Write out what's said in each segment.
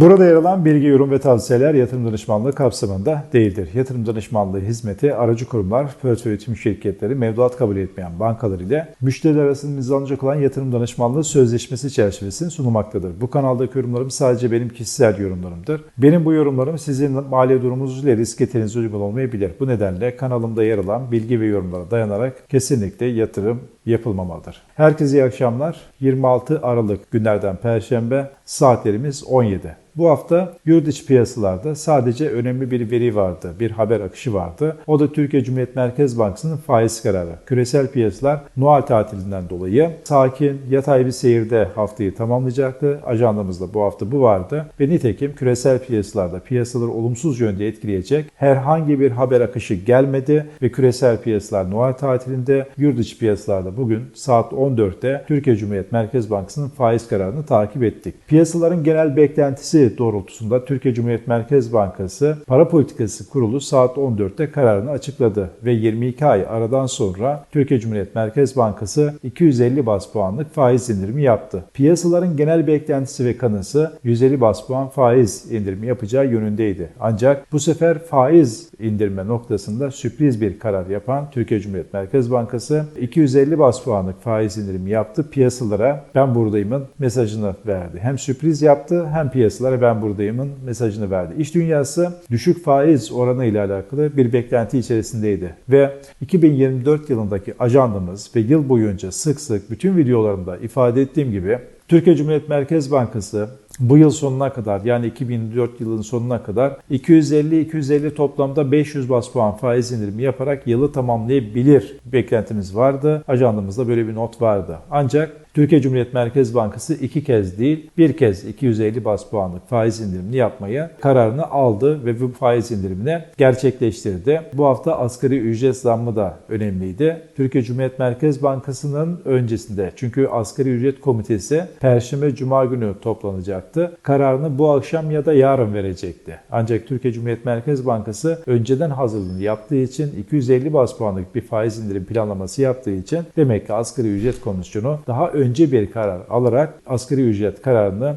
Burada yer alan bilgi, yorum ve tavsiyeler yatırım danışmanlığı kapsamında değildir. Yatırım danışmanlığı hizmeti aracı kurumlar, portföy yönetim şirketleri, mevduat kabul etmeyen bankalar ile müşteriler arasında imzalanacak olan yatırım danışmanlığı sözleşmesi çerçevesinde sunulmaktadır. Bu kanaldaki yorumlarım sadece benim kişisel yorumlarımdır. Benim bu yorumlarım sizin mali durumunuz ile risk etinize uygun olmayabilir. Bu nedenle kanalımda yer alan bilgi ve yorumlara dayanarak kesinlikle yatırım yapılmamalıdır. Herkese iyi akşamlar. 26 Aralık günlerden Perşembe saatlerimiz 17. Bu hafta yurt içi piyasalarda sadece önemli bir veri vardı, bir haber akışı vardı. O da Türkiye Cumhuriyet Merkez Bankası'nın faiz kararı. Küresel piyasalar Noel tatilinden dolayı sakin, yatay bir seyirde haftayı tamamlayacaktı. Ajandamızda bu hafta bu vardı. Ve nitekim küresel piyasalarda piyasaları olumsuz yönde etkileyecek herhangi bir haber akışı gelmedi ve küresel piyasalar Noel tatilinde yurt içi piyasalarda bugün saat 14'te Türkiye Cumhuriyet Merkez Bankası'nın faiz kararını takip ettik. Piyasaların genel beklentisi doğrultusunda Türkiye Cumhuriyet Merkez Bankası Para Politikası Kurulu saat 14'te kararını açıkladı ve 22 ay aradan sonra Türkiye Cumhuriyet Merkez Bankası 250 bas puanlık faiz indirimi yaptı. Piyasaların genel beklentisi ve kanısı 150 bas puan faiz indirimi yapacağı yönündeydi. Ancak bu sefer faiz indirme noktasında sürpriz bir karar yapan Türkiye Cumhuriyet Merkez Bankası 250 bas puanlık faiz indirimi yaptı. Piyasalara ben buradayımın mesajını verdi. Hem sürpriz yaptı hem piyasalara ben buradayımın mesajını verdi. İş dünyası düşük faiz oranı ile alakalı bir beklenti içerisindeydi. Ve 2024 yılındaki ajandamız ve yıl boyunca sık sık bütün videolarımda ifade ettiğim gibi Türkiye Cumhuriyet Merkez Bankası bu yıl sonuna kadar yani 2024 yılının sonuna kadar 250-250 toplamda 500 bas puan faiz indirimi yaparak yılı tamamlayabilir beklentimiz vardı. Ajandamızda böyle bir not vardı. Ancak Türkiye Cumhuriyet Merkez Bankası iki kez değil bir kez 250 bas puanlık faiz indirimini yapmaya kararını aldı ve bu faiz indirimini gerçekleştirdi. Bu hafta asgari ücret zammı da önemliydi. Türkiye Cumhuriyet Merkez Bankası'nın öncesinde çünkü asgari ücret komitesi Perşembe Cuma günü toplanacaktı. Kararını bu akşam ya da yarın verecekti. Ancak Türkiye Cumhuriyet Merkez Bankası önceden hazırlığını yaptığı için 250 bas puanlık bir faiz indirim planlaması yaptığı için demek ki asgari ücret komisyonu daha önce bir karar alarak asgari ücret kararını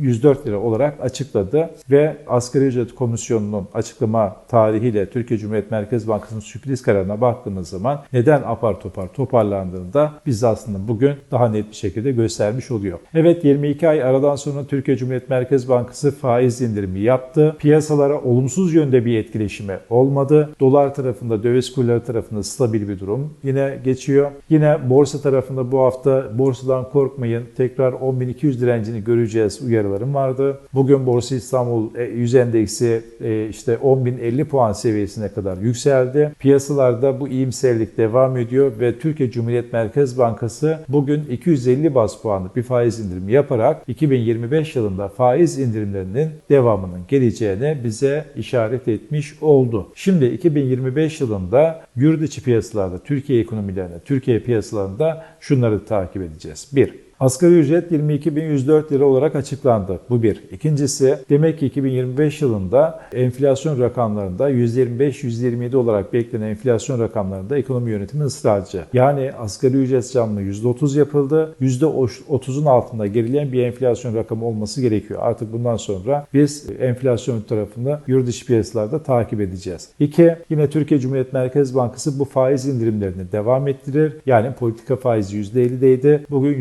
22.104 lira olarak açıkladı ve asgari ücret komisyonunun açıklama tarihiyle Türkiye Cumhuriyet Merkez Bankası'nın sürpriz kararına baktığımız zaman neden apar topar toparlandığını da biz aslında bugün daha net bir şekilde göstermiş oluyor. Evet 22 ay aradan sonra Türkiye Cumhuriyet Merkez Bankası faiz indirimi yaptı. Piyasalara olumsuz yönde bir etkileşimi olmadı. Dolar tarafında, döviz kurları tarafında stabil bir durum yine geçiyor. Yine borsa tarafında bu hafta borsadan korkmayın. Tekrar 10.200 direncini göreceğiz uyarılarım vardı. Bugün Borsa İstanbul 100 endeksi e, işte 10.050 puan seviyesine kadar yükseldi. Piyasalarda bu iyimserlik devam ediyor ve Türkiye Cumhuriyet Merkez Bankası bugün 250 bas puanlık bir faiz indirimi yaparak 2025 yılında faiz indirimlerinin devamının geleceğine bize işaret etmiş oldu. Şimdi 2025 yılında yurt içi piyasalarda, Türkiye ekonomilerinde, Türkiye piyasalarında şunları takip edeceğiz. 1. Asgari ücret 22.104 lira olarak açıklandı. Bu bir. İkincisi demek ki 2025 yılında enflasyon rakamlarında %25-%27 olarak beklenen enflasyon rakamlarında ekonomi yönetimi ısrarcı. Yani asgari ücret zammı %30 yapıldı. %30'un altında gerileyen bir enflasyon rakamı olması gerekiyor. Artık bundan sonra biz enflasyon tarafını yurt dışı piyasalarda takip edeceğiz. İki, yine Türkiye Cumhuriyet Merkez Bankası bu faiz indirimlerini devam ettirir. Yani politika faizi %50'deydi. Bugün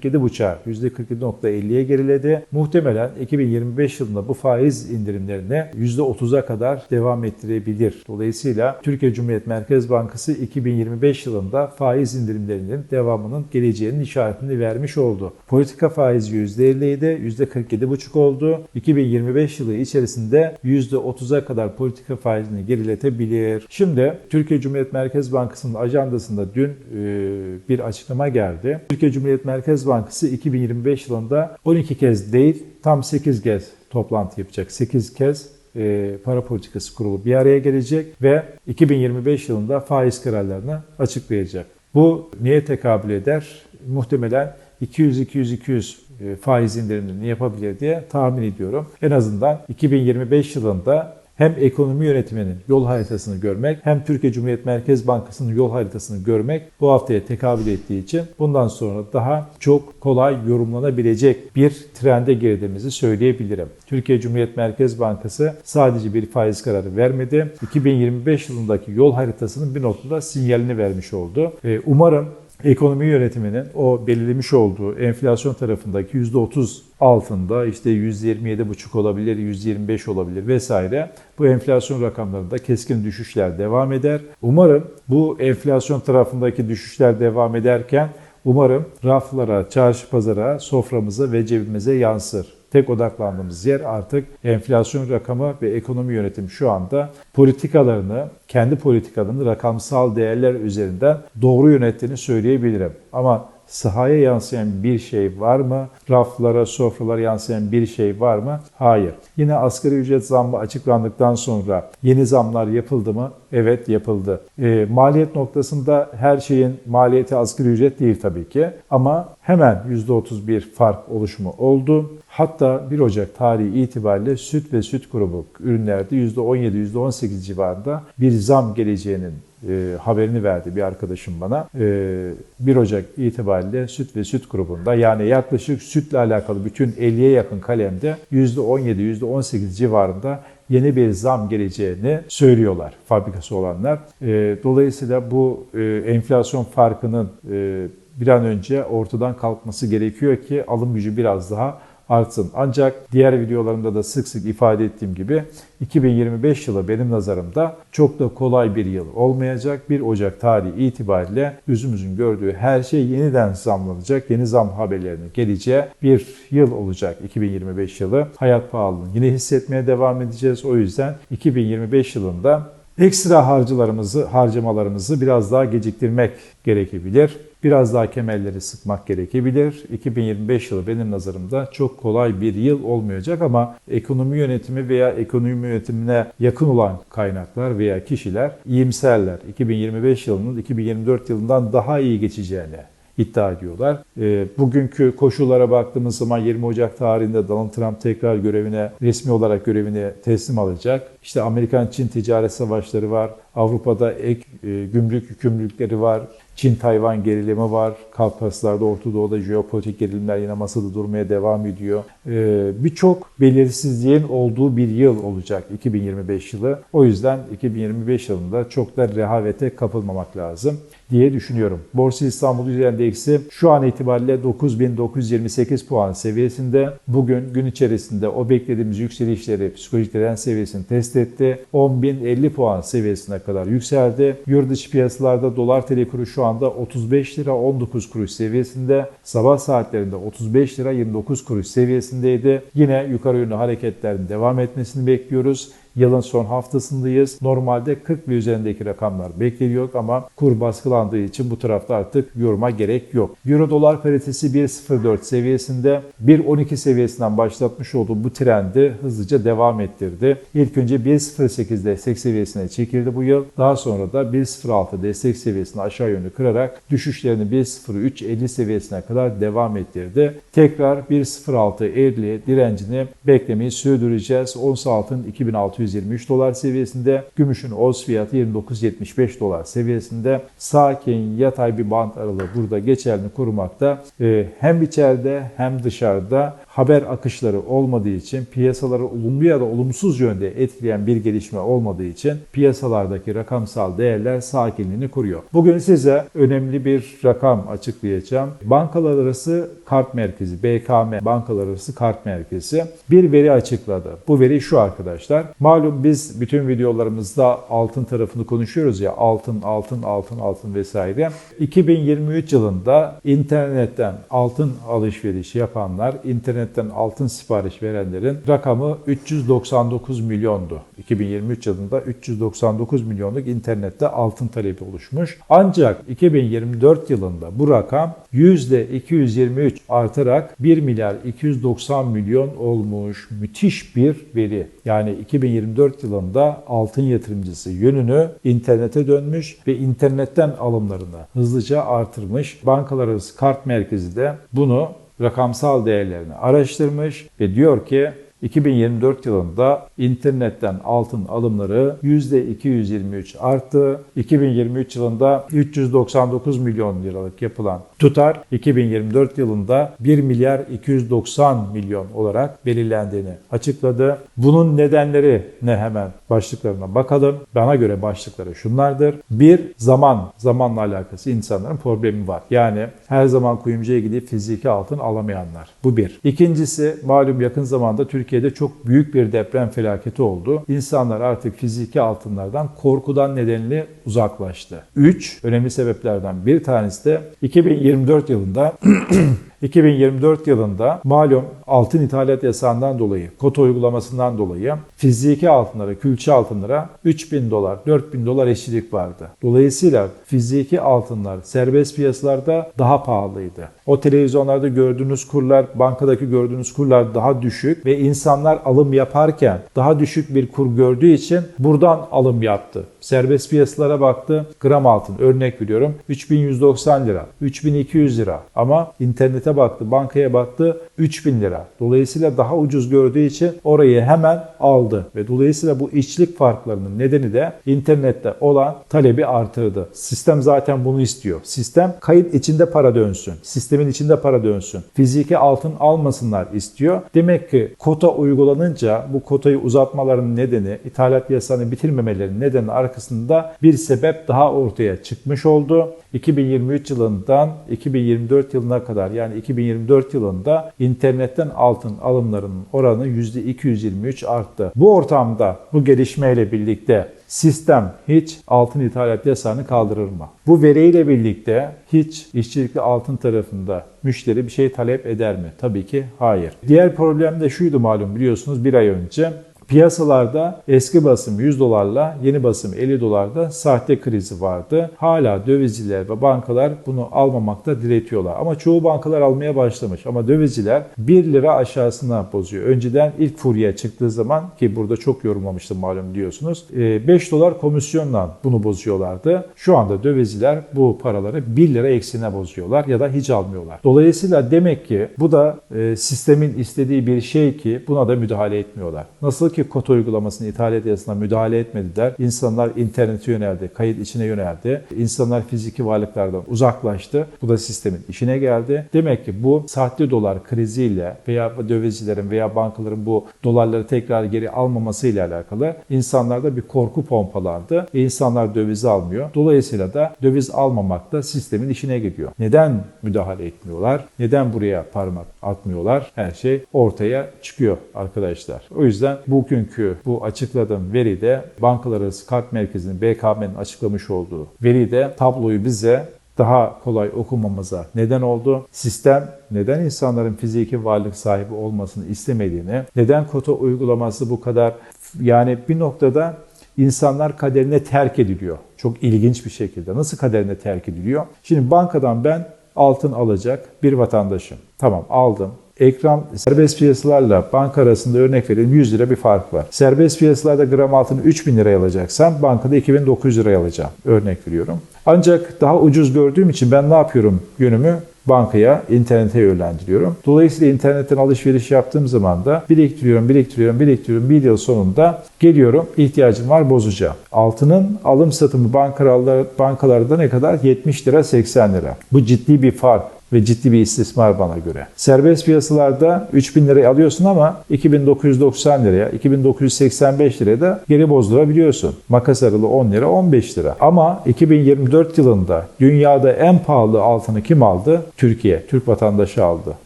%47,5'a %47.50'ye geriledi. Muhtemelen 2025 yılında bu faiz indirimlerini %30'a kadar devam ettirebilir. Dolayısıyla Türkiye Cumhuriyet Merkez Bankası 2025 yılında faiz indirimlerinin devamının geleceğinin işaretini vermiş oldu. Politika faizi %50 idi, %47,5 oldu. 2025 yılı içerisinde %30'a kadar politika faizini geriletebilir. Şimdi Türkiye Cumhuriyet Merkez Bankası'nın ajandasında dün e, bir açıklama geldi. Türkiye Cumhuriyet Merkez Bankası 2025 yılında 12 kez değil tam 8 kez toplantı yapacak. 8 kez e, para politikası kurulu bir araya gelecek ve 2025 yılında faiz kararlarını açıklayacak. Bu niye tekabül eder? Muhtemelen 200-200-200 e, faiz indirimlerini yapabilir diye tahmin ediyorum. En azından 2025 yılında hem ekonomi yönetiminin yol haritasını görmek hem Türkiye Cumhuriyet Merkez Bankası'nın yol haritasını görmek bu haftaya tekabül ettiği için bundan sonra daha çok kolay yorumlanabilecek bir trende girdiğimizi söyleyebilirim. Türkiye Cumhuriyet Merkez Bankası sadece bir faiz kararı vermedi. 2025 yılındaki yol haritasının bir noktada sinyalini vermiş oldu. Umarım ekonomi yönetiminin o belirlemiş olduğu enflasyon tarafındaki %30 altında işte 127,5 olabilir, 125 olabilir vesaire bu enflasyon rakamlarında keskin düşüşler devam eder. Umarım bu enflasyon tarafındaki düşüşler devam ederken umarım raflara, çarşı pazara, soframıza ve cebimize yansır. Tek odaklandığımız yer artık enflasyon rakamı ve ekonomi yönetimi şu anda politikalarını, kendi politikalarını rakamsal değerler üzerinden doğru yönettiğini söyleyebilirim. Ama sahaya yansıyan bir şey var mı? Raflara, sofralara yansıyan bir şey var mı? Hayır. Yine asgari ücret zammı açıklandıktan sonra yeni zamlar yapıldı mı? Evet yapıldı. E, maliyet noktasında her şeyin maliyeti asgari ücret değil tabii ki. Ama hemen %31 fark oluşumu oldu. Hatta 1 Ocak tarihi itibariyle süt ve süt grubu ürünlerde %17-%18 civarında bir zam geleceğinin e, haberini verdi bir arkadaşım bana. E, 1 Ocak itibariyle süt ve süt grubunda yani yaklaşık sütle alakalı bütün 50'ye yakın kalemde %17-%18 civarında yeni bir zam geleceğini söylüyorlar fabrikası olanlar. E, dolayısıyla bu e, enflasyon farkının e, bir an önce ortadan kalkması gerekiyor ki alım gücü biraz daha artsın. Ancak diğer videolarımda da sık sık ifade ettiğim gibi 2025 yılı benim nazarımda çok da kolay bir yıl olmayacak. 1 Ocak tarihi itibariyle gözümüzün gördüğü her şey yeniden zamlanacak. Yeni zam haberlerinin geleceği bir yıl olacak 2025 yılı. Hayat pahalılığını yine hissetmeye devam edeceğiz. O yüzden 2025 yılında ekstra harcılarımızı, harcamalarımızı biraz daha geciktirmek gerekebilir. Biraz daha kemerleri sıkmak gerekebilir. 2025 yılı benim nazarımda çok kolay bir yıl olmayacak ama ekonomi yönetimi veya ekonomi yönetimine yakın olan kaynaklar veya kişiler iyimserler. 2025 yılının 2024 yılından daha iyi geçeceğini iddia ediyorlar. E, bugünkü koşullara baktığımız zaman 20 Ocak tarihinde Donald Trump tekrar görevine, resmi olarak görevini teslim alacak. İşte Amerikan-Çin ticaret savaşları var. Avrupa'da ek e, gümrük yükümlülükleri var. Çin-Tayvan gerilimi var. Kafkaslar'da, Orta Doğu'da jeopolitik gerilimler yine masada durmaya devam ediyor. Ee, Birçok belirsizliğin olduğu bir yıl olacak 2025 yılı. O yüzden 2025 yılında çok da rehavete kapılmamak lazım diye düşünüyorum. Borsa İstanbul Endeksi şu an itibariyle 9928 puan seviyesinde. Bugün gün içerisinde o beklediğimiz yükselişleri psikolojik direnç seviyesini test etti. 10.050 puan seviyesine kadar yükseldi. Yurt dışı piyasalarda dolar TL kuru şu anda 35 lira 19 kuruş seviyesinde. Sabah saatlerinde 35 lira 29 kuruş seviyesindeydi. Yine yukarı yönlü hareketlerin devam etmesini bekliyoruz. Yılın son haftasındayız. Normalde 40 ve üzerindeki rakamlar bekleniyor ama kur baskılandığı için bu tarafta artık yoruma gerek yok. Euro dolar paritesi 1.04 seviyesinde 1.12 seviyesinden başlatmış olduğu bu trendi hızlıca devam ettirdi. İlk önce 1.08 destek seviyesine çekildi bu yıl. Daha sonra da 1.06 destek seviyesini aşağı yönlü kırarak düşüşlerini 1.03.50 seviyesine kadar devam ettirdi. Tekrar 1.06.50 direncini beklemeyi sürdüreceğiz. Ons altın 2600 623 dolar seviyesinde, gümüşün oz fiyatı 29.75 dolar seviyesinde. Sakin yatay bir bant aralığı burada geçerli korumakta. Ee, hem içeride hem dışarıda haber akışları olmadığı için piyasaları olumlu ya da olumsuz yönde etkileyen bir gelişme olmadığı için piyasalardaki rakamsal değerler sakinliğini koruyor. Bugün size önemli bir rakam açıklayacağım. Bankalar arası kart merkezi BKM bankalar arası kart merkezi bir veri açıkladı. Bu veri şu arkadaşlar. Malum biz bütün videolarımızda altın tarafını konuşuyoruz ya altın altın altın altın vesaire. 2023 yılında internetten altın alışverişi yapanlar internet internetten altın sipariş verenlerin rakamı 399 milyondu. 2023 yılında 399 milyonluk internette altın talebi oluşmuş. Ancak 2024 yılında bu rakam %223 artarak 1 milyar 290 milyon olmuş. Müthiş bir veri. Yani 2024 yılında altın yatırımcısı yönünü internete dönmüş ve internetten alımlarını hızlıca artırmış. Bankalar kart merkezi de bunu rakamsal değerlerini araştırmış ve diyor ki 2024 yılında internetten altın alımları %223 arttı. 2023 yılında 399 milyon liralık yapılan tutar 2024 yılında 1 milyar 290 milyon olarak belirlendiğini açıkladı. Bunun nedenleri ne hemen başlıklarına bakalım. Bana göre başlıkları şunlardır. Bir, zaman. Zamanla alakası insanların problemi var. Yani her zaman kuyumcuya gidip fiziki altın alamayanlar. Bu bir. İkincisi malum yakın zamanda Türkiye'de çok büyük bir deprem felaketi oldu. İnsanlar artık fiziki altınlardan korkudan nedeniyle uzaklaştı. Üç, önemli sebeplerden bir tanesi de 2024 yılında 2024 yılında malum altın ithalat yasağından dolayı, kota uygulamasından dolayı fiziki altınlara, külçe altınlara 3000 dolar, 4000 dolar eşitlik vardı. Dolayısıyla fiziki altınlar serbest piyasalarda daha pahalıydı. O televizyonlarda gördüğünüz kurlar, bankadaki gördüğünüz kurlar daha düşük ve insanlar alım yaparken daha düşük bir kur gördüğü için buradan alım yaptı. Serbest piyasalara baktı. Gram altın örnek veriyorum 3190 lira, 3200 lira ama internete baktı, bankaya baktı 3000 lira. Dolayısıyla daha ucuz gördüğü için orayı hemen aldı ve dolayısıyla bu içlik farklarının nedeni de internette olan talebi artırdı. Sistem zaten bunu istiyor. Sistem kayıt içinde para dönsün. Sistemin içinde para dönsün. Fiziki altın almasınlar istiyor. Demek ki kota uygulanınca bu kotayı uzatmaların nedeni, ithalat yasasını bitirmemelerinin nedeni arkasında bir sebep daha ortaya çıkmış oldu. 2023 yılından 2024 yılına kadar yani 2024 yılında internetten altın alımlarının oranı %223 arttı. Bu ortamda bu gelişmeyle birlikte sistem hiç altın ithalat yasağını kaldırır mı? Bu veriyle birlikte hiç işçilikli altın tarafında müşteri bir şey talep eder mi? Tabii ki hayır. Diğer problem de şuydu malum biliyorsunuz bir ay önce Piyasalarda eski basım 100 dolarla yeni basım 50 dolarda sahte krizi vardı. Hala dövizciler ve bankalar bunu almamakta diretiyorlar. Ama çoğu bankalar almaya başlamış. Ama dövizciler 1 lira aşağısına bozuyor. Önceden ilk furya çıktığı zaman ki burada çok yorumlamıştım malum diyorsunuz. 5 dolar komisyonla bunu bozuyorlardı. Şu anda dövizciler bu paraları 1 lira eksiğine bozuyorlar ya da hiç almıyorlar. Dolayısıyla demek ki bu da e, sistemin istediği bir şey ki buna da müdahale etmiyorlar. Nasıl ki kota uygulamasını ithalat yasasına müdahale etmediler. İnsanlar internete yöneldi, kayıt içine yöneldi. İnsanlar fiziki varlıklardan uzaklaştı. Bu da sistemin işine geldi. Demek ki bu sahte dolar kriziyle veya dövizcilerin veya bankaların bu dolarları tekrar geri almaması ile alakalı insanlarda bir korku pompalandı. E insanlar dövizi almıyor. Dolayısıyla da döviz almamak da sistemin işine gidiyor. Neden müdahale etmiyorlar? Neden buraya parmak atmıyorlar? Her şey ortaya çıkıyor arkadaşlar. O yüzden bugünkü bu açıkladığım veride Bankalar Arası Kart Merkezi'nin BKM'nin açıklamış olduğu veride tabloyu bize daha kolay okumamıza neden oldu. Sistem neden insanların fiziki varlık sahibi olmasını istemediğini, neden kota uygulaması bu kadar yani bir noktada insanlar kaderine terk ediliyor. Çok ilginç bir şekilde. Nasıl kaderine terk ediliyor? Şimdi bankadan ben altın alacak bir vatandaşım. Tamam aldım. Ekran serbest piyasalarla banka arasında örnek verelim 100 lira bir fark var. Serbest piyasalarda gram altını 3000 liraya alacaksam bankada 2900 liraya alacağım. Örnek veriyorum. Ancak daha ucuz gördüğüm için ben ne yapıyorum yönümü? bankaya, internete yönlendiriyorum. Dolayısıyla internetten alışveriş yaptığım zaman da biriktiriyorum, biriktiriyorum, biriktiriyorum. Bir yıl sonunda geliyorum, ihtiyacım var bozacağım. Altının alım satımı bankalarda, bankalarda ne kadar? 70 lira, 80 lira. Bu ciddi bir fark ve ciddi bir istismar bana göre. Serbest piyasalarda 3000 liraya alıyorsun ama 2990 liraya, 2985 liraya da geri bozdurabiliyorsun. Makas aralı 10 lira, 15 lira. Ama 2024 yılında dünyada en pahalı altını kim aldı? Türkiye, Türk vatandaşı aldı.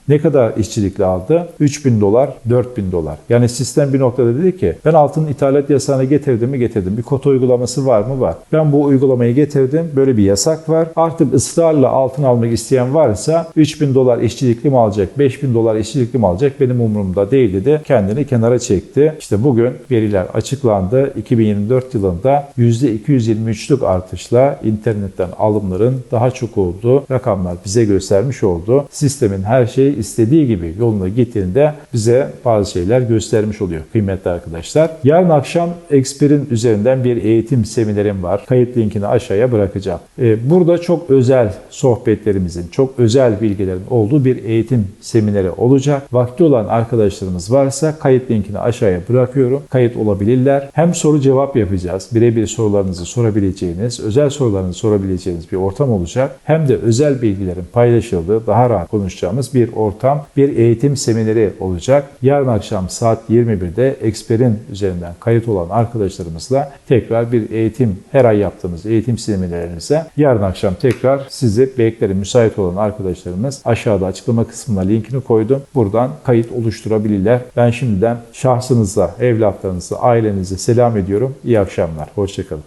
Ne kadar işçilikle aldı? 3000 dolar, 4000 dolar. Yani sistem bir noktada dedi ki ben altın ithalat yasağını getirdim mi getirdim. Bir kota uygulaması var mı? Var. Ben bu uygulamayı getirdim. Böyle bir yasak var. Artık ısrarla altın almak isteyen varsa 3000 dolar işçilikli mi alacak, 5000 dolar işçilikli mi alacak benim umurumda değil dedi. Kendini kenara çekti. İşte bugün veriler açıklandı. 2024 yılında %223'lük artışla internetten alımların daha çok olduğu rakamlar bize göstermiş oldu. Sistemin her şeyi istediği gibi yoluna gittiğinde bize bazı şeyler göstermiş oluyor kıymetli arkadaşlar. Yarın akşam Expert'in üzerinden bir eğitim seminerim var. Kayıt linkini aşağıya bırakacağım. Ee, Burada çok özel sohbetlerimizin, çok özel özel bilgilerin olduğu bir eğitim semineri olacak. Vakti olan arkadaşlarımız varsa kayıt linkini aşağıya bırakıyorum. Kayıt olabilirler. Hem soru cevap yapacağız. Birebir sorularınızı sorabileceğiniz, özel sorularınızı sorabileceğiniz bir ortam olacak. Hem de özel bilgilerin paylaşıldığı, daha rahat konuşacağımız bir ortam, bir eğitim semineri olacak. Yarın akşam saat 21'de Exper'in üzerinden kayıt olan arkadaşlarımızla tekrar bir eğitim, her ay yaptığımız eğitim seminerlerimize yarın akşam tekrar sizi beklerim. Müsait olan arkadaşlarımız aşağıda açıklama kısmına linkini koydum. Buradan kayıt oluşturabilirler. Ben şimdiden şahsınıza, evlatlarınıza, ailenize selam ediyorum. İyi akşamlar. Hoşçakalın.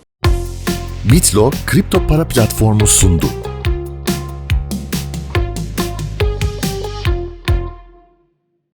Bitlo kripto para platformu sundu.